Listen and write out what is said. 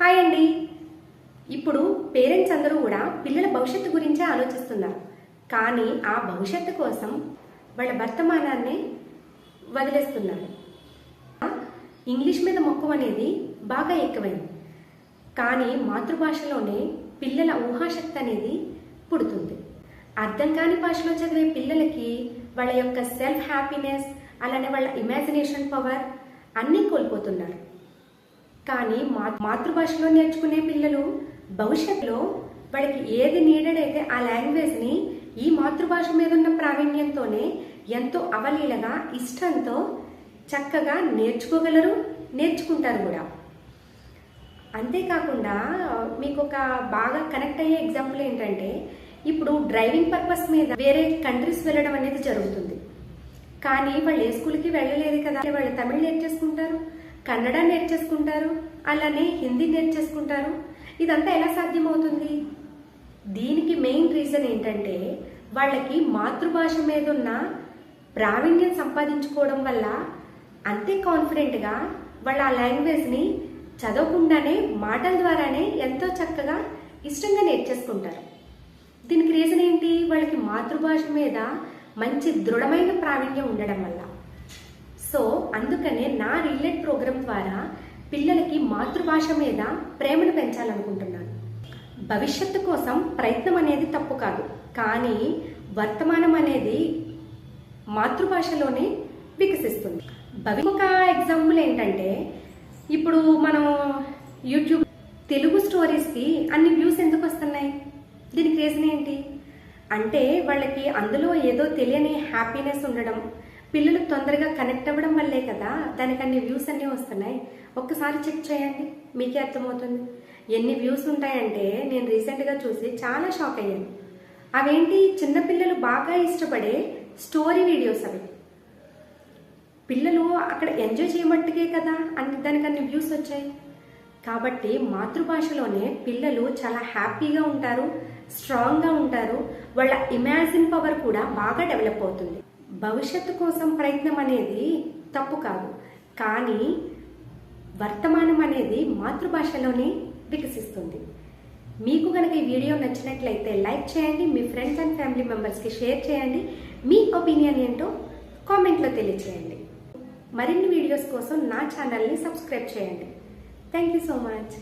Hi అండి. ఇప్పుడు parents అందరూ కూడా పిల్లల భవిష్యత్తు గురించే ఆలోచిస్తున్నారు. కానీ ఆ భవిష్యత్తు కోసం వాళ్ళ వర్తమానాన్ని వదిలేస్తున్నారు. ఇంగ్లీష్ మీద మక్కువ అనేది బాగా ఎక్కువైంది. కానీ మాతృభాషలోనే పిల్లల ఊహాశక్తి అనేది పుడుతుంది. అర్థం కాని భాషలో చదివే పిల్లలకి వాళ్ళ యొక్క సెల్ఫ్ హ్యాపీనెస్ అలానే వాళ్ళ ఇమాజినేషన్ పవర్ అన్నీ కోల్పోతున్నారు. కానీ మా మాతృభాషలో నేర్చుకునే పిల్లలు భవిష్యత్తులో వాళ్ళకి ఏది నీడెడ్ అయితే ఆ లాంగ్వేజ్ని ఈ మాతృభాష మీద ఉన్న ప్రావీణ్యంతోనే ఎంతో అవలీలగా ఇష్టంతో చక్కగా నేర్చుకోగలరు నేర్చుకుంటారు కూడా. అంతేకాకుండా మీకు ఒక బాగా కనెక్ట్ అయ్యే ఎగ్జాంపుల్ ఏంటంటే ఇప్పుడు డ్రైవింగ్ పర్పస్ మీద వేరే కంట్రీస్ వెళ్ళడం అనేది జరుగుతుంది. కానీ వాళ్ళు ఏ స్కూల్కి వెళ్ళలేదు కదా వాళ్ళు తమిళ్ నేర్చేసుకుంటారు. కన్నడ నేర్చేసుకుంటారు అలానే హిందీ నేర్చేసుకుంటారు. ఇదంతా ఎలా సాధ్యమవుతుంది? దీనికి మెయిన్ రీజన్ ఏంటంటే వాళ్ళకి మాతృభాష మీద ఉన్న ప్రావీణ్యం సంపాదించుకోవడం వల్ల అంతే కాన్ఫిడెంట్గా వాళ్ళ ఆ లాంగ్వేజ్ని చదవకుండానే మాటల ద్వారానే ఎంతో చక్కగా ఇష్టంగా నేర్చేసుకుంటారు. దీనికి రీజన్ ఏంటి? వాళ్ళకి మాతృభాష మీద మంచి దృఢమైన ప్రావీణ్యం ఉండడం వల్ల. సో అందుకనే నా రిలేట్ ప్రోగ్రామ్ ద్వారా పిల్లలకి మాతృభాష మీద ప్రేమను పెంచాలనుకుంటున్నాను. భవిష్యత్తు కోసం ప్రయత్నం అనేది తప్పు కాదు. కానీ వర్తమానం అనేది మాతృభాషలోనే వికసిస్తుంది. భవి ఒక ఎగ్జాంపుల్ ఏంటంటే ఇప్పుడు మనం యూట్యూబ్ తెలుగు స్టోరీస్కి అన్ని వ్యూస్ ఎందుకు వస్తున్నాయి? దీనికి రీజన్ ఏంటి? అంటే వాళ్ళకి అందులో ఏదో తెలియని హ్యాపీనెస్ ఉండడం పిల్లలు తొందరగా కనెక్ట్ అవ్వడం వల్లే కదా దానికి అన్ని వ్యూస్ అన్నీ వస్తున్నాయి. ఒక్కసారి చెక్ చేయండి మీకే అర్థమవుతుంది. ఎన్ని వ్యూస్ ఉంటాయంటే నేను రీసెంట్గా చూసి చాలా షాక్ అయ్యాను. అవేంటి? చిన్నపిల్లలు బాగా ఇష్టపడే స్టోరీ వీడియోస్ అవి. పిల్లలు అక్కడ ఎంజాయ్ చేయమట్టుకే కదా అన్ని దానికన్ని వ్యూస్ వచ్చాయి. కాబట్టి మాతృభాషలోనే పిల్లలు చాలా హ్యాపీగా ఉంటారు స్ట్రాంగ్గా ఉంటారు. వాళ్ళ ఇమాజిన్ పవర్ కూడా బాగా డెవలప్ అవుతుంది. భవిష్యత్తు కోసం ప్రయత్నం అనేది తప్పు కాదు. కానీ వర్తమానం అనేది మాతృభాషలోనే వికసిస్తుంది. మీకు కనుక ఈ వీడియో నచ్చినట్లయితే లైక్ చేయండి మీ ఫ్రెండ్స్ అండ్ ఫ్యామిలీ మెంబర్స్కి షేర్ చేయండి మీ ఒపీనియన్ ఏంటో కామెంట్లో తెలియచేయండి. మరిన్ని వీడియోస్ కోసం నా ఛానల్ని సబ్స్క్రైబ్ చేయండి. Thank you so much.